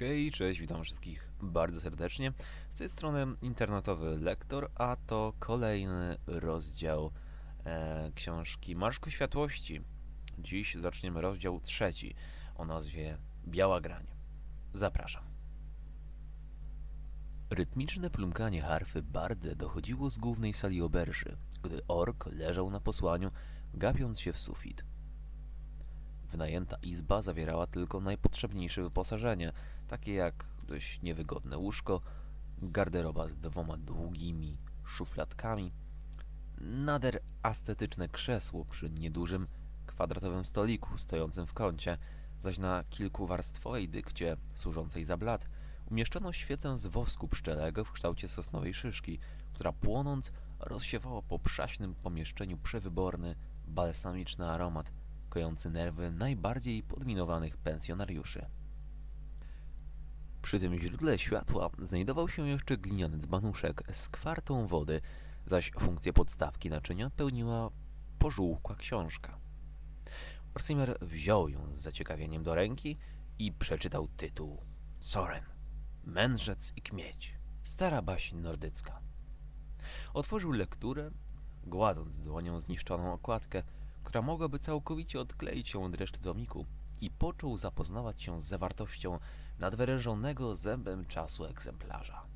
Hej, cześć, witam wszystkich bardzo serdecznie. Z tej strony internetowy lektor, a to kolejny rozdział e, książki Marszku Światłości. Dziś zaczniemy rozdział trzeci o nazwie Biała Grań. Zapraszam. Rytmiczne plumkanie harfy Bardę dochodziło z głównej sali oberży, gdy ork leżał na posłaniu, gapiąc się w sufit. Wynajęta izba zawierała tylko najpotrzebniejsze wyposażenie, takie jak dość niewygodne łóżko, garderoba z dwoma długimi szufladkami, nader ascetyczne krzesło przy niedużym, kwadratowym stoliku stojącym w kącie, zaś na kilkuwarstwowej dykcie służącej za blat umieszczono świecę z wosku pszczelego w kształcie sosnowej szyszki, która płonąc rozsiewała po przaśnym pomieszczeniu przewyborny, balsamiczny aromat, kojący nerwy najbardziej podminowanych pensjonariuszy. Przy tym źródle światła znajdował się jeszcze gliniany dzbanuszek z kwartą wody, zaś funkcję podstawki naczynia pełniła pożółkła książka. Orsimer wziął ją z zaciekawieniem do ręki i przeczytał tytuł Soren, Mędrzec i Kmieć, stara baśń nordycka. Otworzył lekturę, gładząc dłonią zniszczoną okładkę, która mogłaby całkowicie odkleić się od reszty tomiku i począł zapoznawać się z zawartością nadwyrężonego zębem czasu egzemplarza.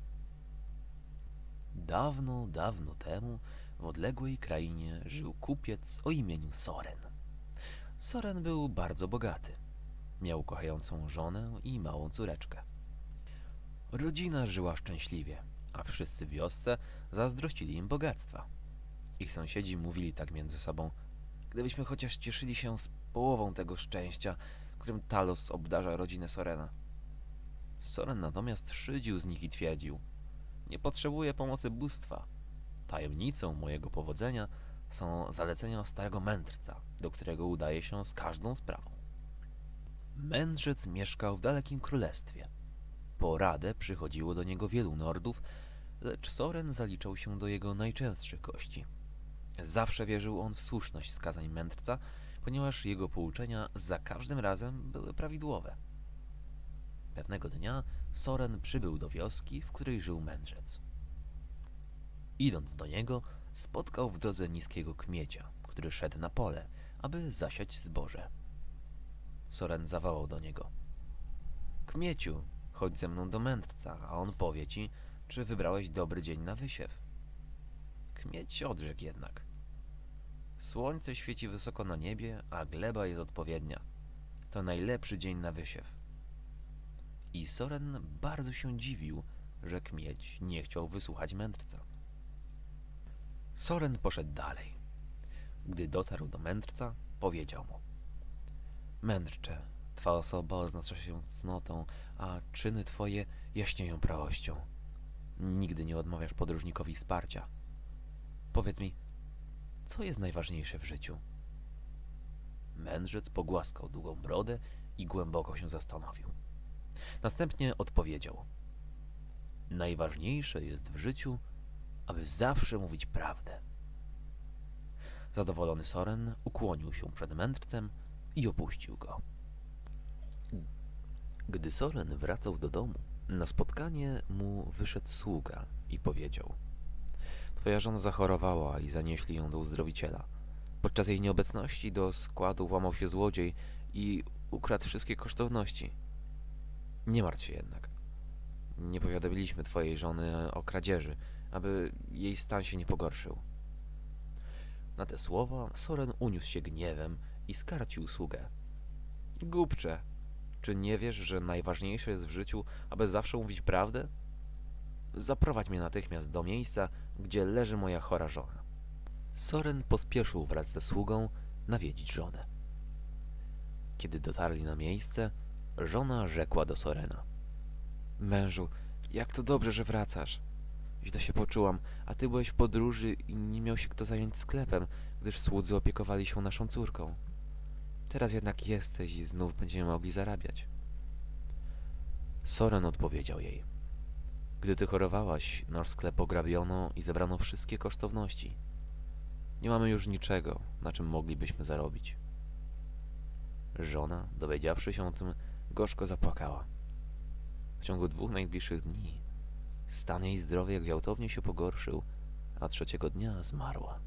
Dawno, dawno temu w odległej krainie żył kupiec o imieniu Soren. Soren był bardzo bogaty. Miał kochającą żonę i małą córeczkę. Rodzina żyła szczęśliwie, a wszyscy w wiosce zazdrościli im bogactwa. Ich sąsiedzi mówili tak między sobą – Gdybyśmy chociaż cieszyli się z połową tego szczęścia, którym Talos obdarza rodzinę Sorena. Soren natomiast szydził z nich i twierdził Nie potrzebuję pomocy bóstwa. Tajemnicą mojego powodzenia są zalecenia starego mędrca, do którego udaje się z każdą sprawą. Mędrzec mieszkał w dalekim królestwie. Po radę przychodziło do niego wielu nordów, lecz Soren zaliczał się do jego najczęstszych kości – Zawsze wierzył on w słuszność wskazań mędrca, ponieważ jego pouczenia za każdym razem były prawidłowe. Pewnego dnia Soren przybył do wioski, w której żył mędrzec. Idąc do niego, spotkał w drodze niskiego kmiecia, który szedł na pole, aby zasiać zboże. Soren zawołał do niego. Kmieciu, chodź ze mną do mędrca, a on powie ci, czy wybrałeś dobry dzień na wysiew. Kmieć odrzekł jednak. Słońce świeci wysoko na niebie, a gleba jest odpowiednia. To najlepszy dzień na wysiew. I Soren bardzo się dziwił, że kmieć nie chciał wysłuchać mędrca. Soren poszedł dalej. Gdy dotarł do mędrca, powiedział mu Mędrcze, twa osoba oznacza się cnotą, a czyny twoje jaśnieją prawością. Nigdy nie odmawiasz podróżnikowi wsparcia. Powiedz mi, co jest najważniejsze w życiu? Mędrzec pogłaskał długą brodę i głęboko się zastanowił. Następnie odpowiedział: Najważniejsze jest w życiu, aby zawsze mówić prawdę. Zadowolony Soren ukłonił się przed mędrcem i opuścił go. Gdy Soren wracał do domu, na spotkanie mu wyszedł sługa i powiedział – Twoja żona zachorowała i zanieśli ją do uzdrowiciela. Podczas jej nieobecności do składu włamał się złodziej i ukradł wszystkie kosztowności. Nie martw się jednak. Nie powiadomiliśmy twojej żony o kradzieży, aby jej stan się nie pogorszył. Na te słowa Soren uniósł się gniewem i skarcił sługę. Głupcze, czy nie wiesz, że najważniejsze jest w życiu, aby zawsze mówić prawdę? Zaprowadź mnie natychmiast do miejsca, gdzie leży moja chora żona. Soren pospieszył wraz ze sługą nawiedzić żonę. Kiedy dotarli na miejsce, żona rzekła do Sorena. Mężu, jak to dobrze, że wracasz. Źle się poczułam, a ty byłeś w podróży i nie miał się kto zająć sklepem, gdyż słudzy opiekowali się naszą córką. Teraz jednak jesteś i znów będziemy mogli zarabiać. Soren odpowiedział jej – gdy ty chorowałaś, nasz sklep ograbiono i zebrano wszystkie kosztowności. Nie mamy już niczego, na czym moglibyśmy zarobić. Żona, dowiedziawszy się o tym, gorzko zapłakała. ciągu dwóch najbliższych dni stan jej zdrowia gwałtownie się pogorszył, a trzeciego dnia zmarła.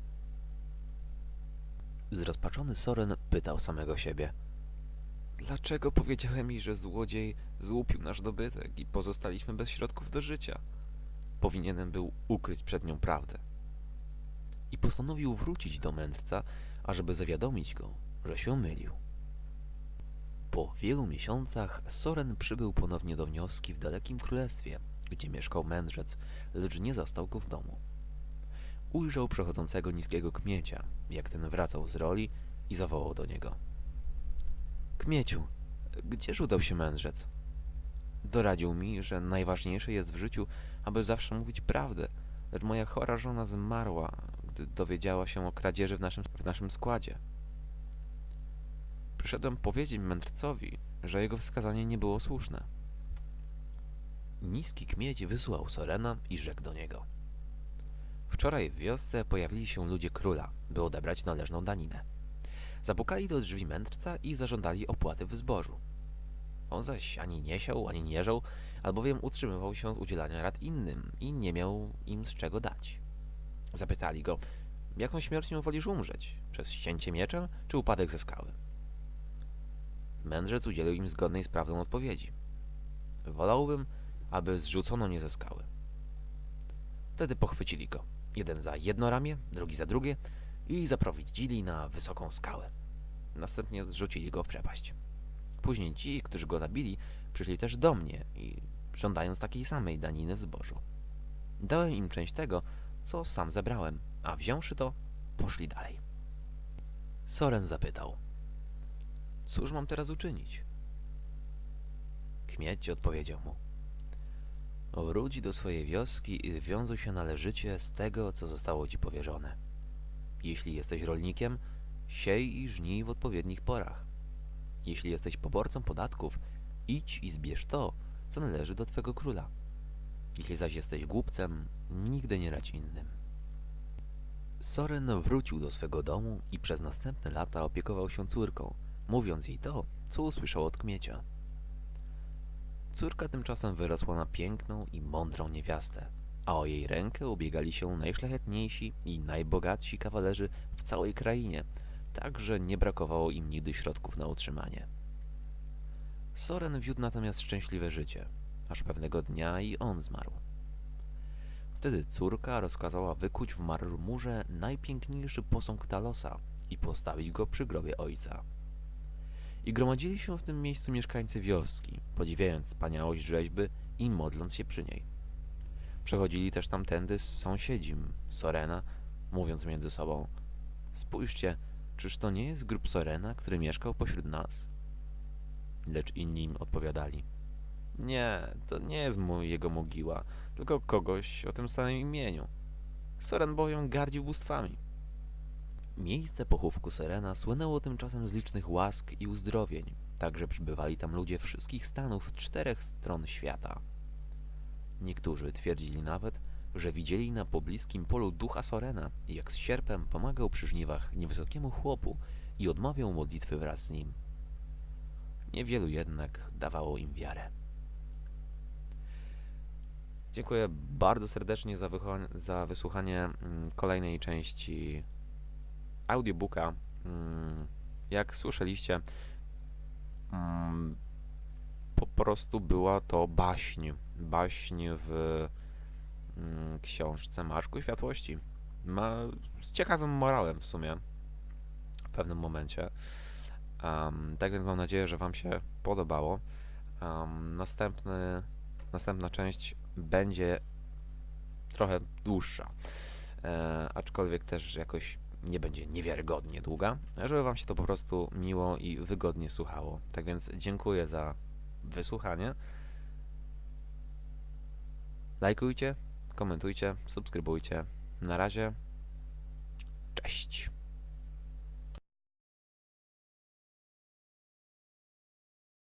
Zrozpaczony Soren pytał samego siebie. Dlaczego powiedziałem jej, że złodziej złupił nasz dobytek i pozostaliśmy bez środków do życia? Powinienem był ukryć przed nią prawdę. I postanowił wrócić do mędrca, ażeby zawiadomić go, że się mylił. Po wielu miesiącach Soren przybył ponownie do wioski w dalekim królestwie, gdzie mieszkał mędrzec, lecz nie zastał go w domu. Ujrzał przechodzącego niskiego kmiecia, jak ten wracał z roli i zawołał do niego. Kmieciu, gdzież udał się mędrzec? Doradził mi, że najważniejsze jest w życiu, aby zawsze mówić prawdę, lecz moja chora żona zmarła, gdy dowiedziała się o kradzieży w naszym, w naszym składzie. Przyszedłem powiedzieć mędrcowi, że jego wskazanie nie było słuszne. Niski kmieć wysłał Sorena i rzekł do niego. Wczoraj w wiosce pojawili się ludzie króla, by odebrać należną daninę. Zapukali do drzwi mędrca i zażądali opłaty w zbożu. On zaś ani nie siał, ani nie żął, albowiem utrzymywał się z udzielania rad innym i nie miał im z czego dać. Zapytali go, jaką śmiercią wolisz umrzeć? Przez ścięcie mieczem, czy upadek ze skały? Mędrzec udzielił im zgodnej z prawdą odpowiedzi. Wolałbym, aby zrzucono mnie ze skały. Wtedy pochwycili go, jeden za jedno ramię, drugi za drugie i zaprowadzili na wysoką skałę. Następnie zrzucili go w przepaść. Później ci, którzy go zabili, przyszli też do mnie i żądając takiej samej daniny w zbożu. Dałem im część tego, co sam zebrałem, a wziąwszy to, poszli dalej. Soren zapytał. Cóż mam teraz uczynić? Kmieć odpowiedział mu. Wróć do swojej wioski i wywiązuj się należycie z tego, co zostało ci powierzone. Jeśli jesteś rolnikiem, siej i żnij w odpowiednich porach. Jeśli jesteś poborcą podatków, idź i zbierz to, co należy do twego króla. Jeśli zaś jesteś głupcem, nigdy nie radź innym. Soren wrócił do swego domu i przez następne lata opiekował się córką, mówiąc jej to, co usłyszał od kmiecia. Córka tymczasem wyrosła na piękną i mądrą niewiastę, a o jej rękę ubiegali się najszlachetniejsi i najbogatsi kawalerzy w całej krainie, tak że nie brakowało im nigdy środków na utrzymanie. Soren wiódł natomiast szczęśliwe życie, aż pewnego dnia i on zmarł. Wtedy córka rozkazała wykuć w marmurze najpiękniejszy posąg Talosa i postawić go przy grobie ojca. I gromadzili się w tym miejscu mieszkańcy wioski, podziwiając wspaniałość rzeźby i modląc się przy niej. Przechodzili też tamtędy sąsiedzi Sorena, mówiąc między sobą Spójrzcie, czyż to nie jest grób Sorena, który mieszkał pośród nas? Lecz inni im odpowiadali Nie, to nie jest mu jego mogiła, tylko kogoś o tym samym imieniu. Soren bowiem gardził bóstwami. Miejsce pochówku Serena słynęło tymczasem z licznych łask i uzdrowień, tak że przybywali tam ludzie wszystkich stanów czterech stron świata. Niektórzy twierdzili nawet, że widzieli na pobliskim polu ducha Sorena, jak z sierpem pomagał przy żniwach niewysokiemu chłopu i odmawiał modlitwy wraz z nim. Niewielu jednak dawało im wiarę. Dziękuję bardzo serdecznie za, za wysłuchanie mm, kolejnej części audiobooka. Mm, jak słyszeliście, mm, prostu była to baśń. Baśń w mm, książce Marszku Światłości. Ma z ciekawym morałem w sumie w pewnym momencie. Um, tak więc mam nadzieję, że Wam się podobało. Um, następny, następna część będzie trochę dłuższa, e, aczkolwiek też jakoś nie będzie niewiarygodnie długa, żeby Wam się to po prostu miło i wygodnie słuchało. Tak więc dziękuję za wysłuchanie. Lajkujcie, komentujcie, subskrybujcie. Na razie. Cześć.